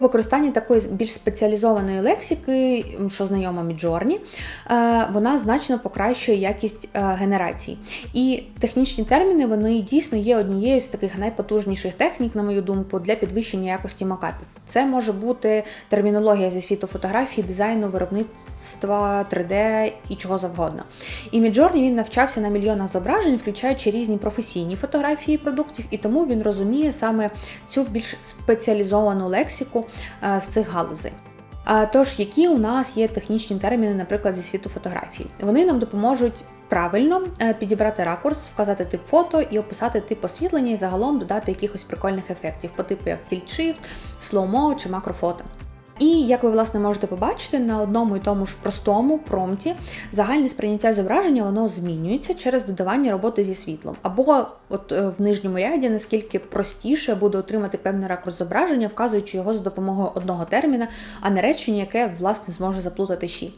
Використання такої більш спеціалізованої лексики, що знайома Midjourney, е, вона значно покращує якість е, генерації. І технічні терміни вони дійсно є однією з таких найпотужніших технік, на мою думку, для підвищення якості макапів. Це може бути термінологія зі світу фотографії, дизайну, виробництва 3D і чого завгодно. І Midjourney він навчався на мільйонах зображень, включаючи різні професійні фотографії продуктів, і тому він розуміє саме цю більш спеціалізовану лексику е, з цих галузей. А, Тож, які у нас є технічні терміни, наприклад, зі світу фотографії? Вони нам допоможуть правильно е, підібрати ракурс, вказати тип фото і описати тип освітлення, і загалом додати якихось прикольних ефектів по типу як tilt слоумо чи макрофото. І як ви власне можете побачити, на одному і тому ж простому промпті загальне сприйняття зображення воно змінюється через додавання роботи зі світлом. Або от е, в нижньому ряді наскільки простіше буде отримати певний ракурс зображення, вказуючи його за допомогою одного терміна, а не речення, яке власне зможе заплутати щі.